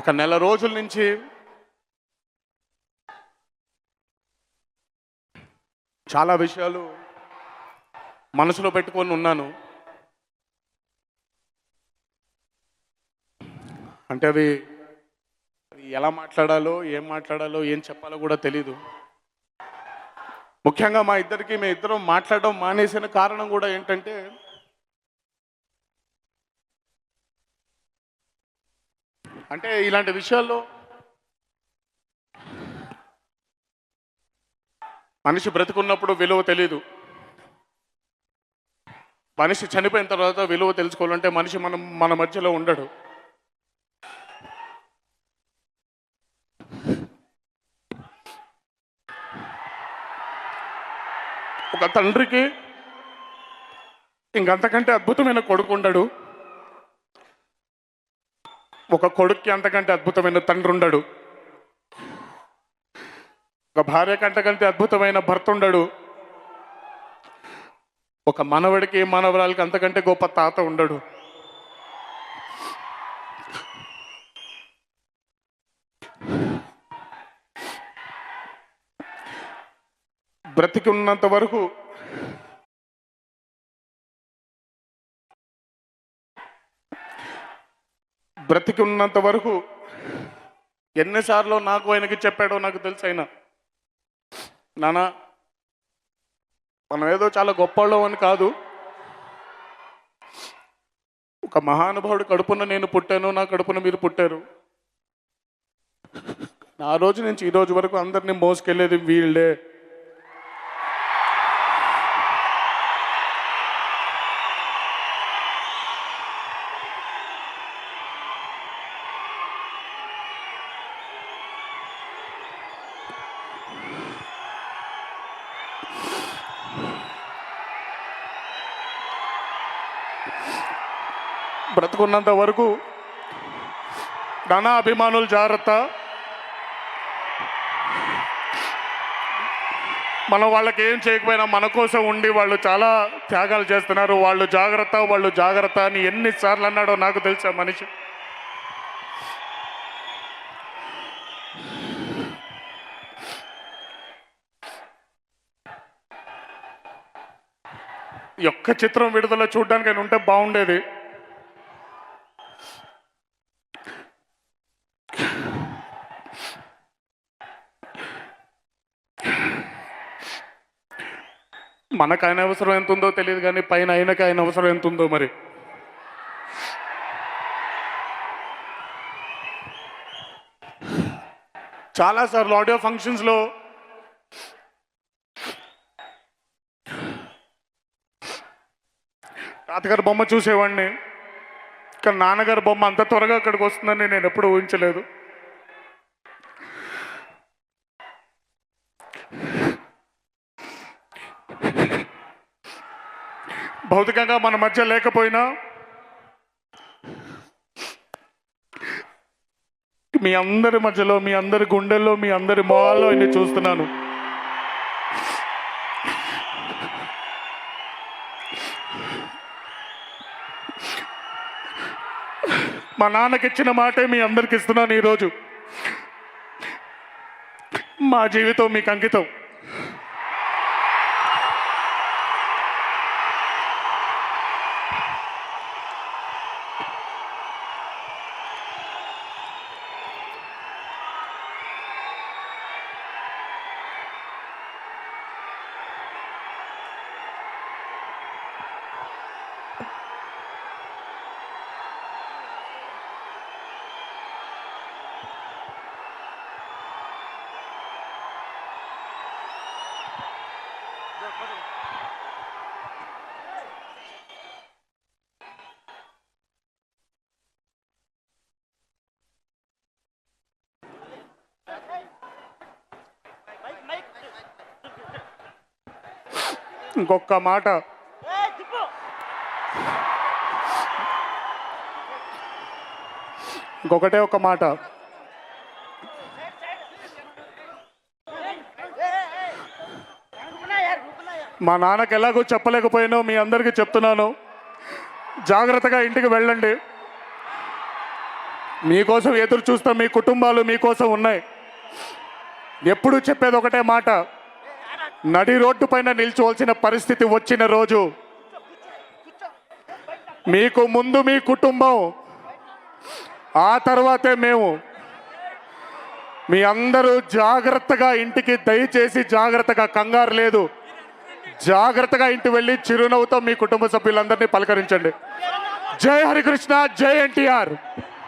ఒక నెల రోజుల నుంచి చాలా విషయాలు మనసులో పెట్టుకొని ఉన్నాను. అంటే అవి ఎలా మాట్లాడాలో ఏం మాట్లాడాలో ఏం చెప్పాలో కూడా తెలీదు. ముఖ్యంగా మా ఇద్దరికి మేము ఇద్దరం మాట్లాడడం మానేసిన కారణం కూడా ఏంటంటే అంటే ఇలాంటి విషయాల్లో మనిషి బ్రతుకున్నప్పుడు విలువ తెలీదు. మనిషి చనిపోయిన తర్వాత విలువ తెలుసుకోవాలంటే మనిషి మనం మన మధ్యలో ఉండడు. ఒక తండ్రికి ఇంకంతకంటే అద్భుతమైన కొడుకు ఉండడు. ఒక కొడుక్కి అంతకంటే అద్భుతమైన తండ్రి ఉండడు. ఒక భార్య కంటకంటే అద్భుతమైన భర్త ఉండడు. ఒక మనవడికి మనవరాలకి అంతకంటే గొప్ప తాత ఉండడు. బ్రతికి ఉన్నంత వరకు బ్రతికి ఉన్నంత వరకు ఎన్నిసార్లు నాకు ఆయనకి చెప్పాడో నాకు తెలుసు అయినా. నానా మనం ఏదో చాలా గొప్పవాళ్ళం అని కాదు. ఒక మహానుభావుడు కడుపున నేను పుట్టాను నా కడుపున మీరు పుట్టారు. ఆ రోజు నుంచి ఈ రోజు వరకు అందరినీ మోసుకెళ్ళేది వీళ్ళే. బ్రతుకున్నంత వరకు నానా అభిమానులు జాగ్రత్త. మనం వాళ్ళకి ఏం చేయకపోయినా మన కోసం ఉండి వాళ్ళు చాలా త్యాగాలు చేస్తున్నారు. వాళ్ళు జాగ్రత్త వాళ్ళు జాగ్రత్త అని ఎన్నిసార్లు అన్నాడో నాకు తెలుసా మనిషి. యొక్క ఒక్క చిత్రం విడుదల చూడడానికి ఆయన ఉంటే బాగుండేది. మనకు ఆయన అవసరం ఎంత ఉందో తెలియదు కానీ పైన ఆయనకి ఆయన అవసరం ఎంత ఉందో మరి చాలాసార్లు ఆడియో ఫంక్షన్స్లో తాతగారి బొమ్మ చూసేవాడిని. కానీ నాన్నగారి బొమ్మ అంత త్వరగా అక్కడికి వస్తుందని నేను ఎప్పుడు ఊహించలేదు. భౌతికంగా మన మధ్య లేకపోయినా మీ అందరి మధ్యలో మీ అందరి గుండెల్లో మీ అందరి మొహాల్లో నేను చూస్తున్నాను. మా నాన్నకి ఇచ్చిన మాటే మీ అందరికి ఇస్తున్నాను ఈరోజు. మా జీవితం మీకు అంకితం. ఇంకొక మాట. ఇంకొకటే ఒక మాట. మా నాన్నకి ఎలాగో చెప్పలేకపోయానో మీ అందరికీ చెప్తున్నాను. జాగ్రత్తగా ఇంటికి వెళ్ళండి. మీకోసం ఎదురు చూస్తాం మీ కుటుంబాలు మీకోసం ఉన్నాయి. ఎప్పుడు చెప్పేది ఒకటే మాట. నడి రోడ్డు పైన నిల్చోవలసిన పరిస్థితి వచ్చిన రోజు మీకు ముందు మీ కుటుంబం ఆ తర్వాతే మేము. మీ అందరూ జాగ్రత్తగా ఇంటికి దయచేసి జాగ్రత్తగా కంగారు లేదు. జాగ్రత్తగా ఇంటి వెళ్ళి చిరునవ్వుతో మీ కుటుంబ సభ్యులందరినీ పలకరించండి. జై హరికృష్ణ జై ఎన్టీఆర్.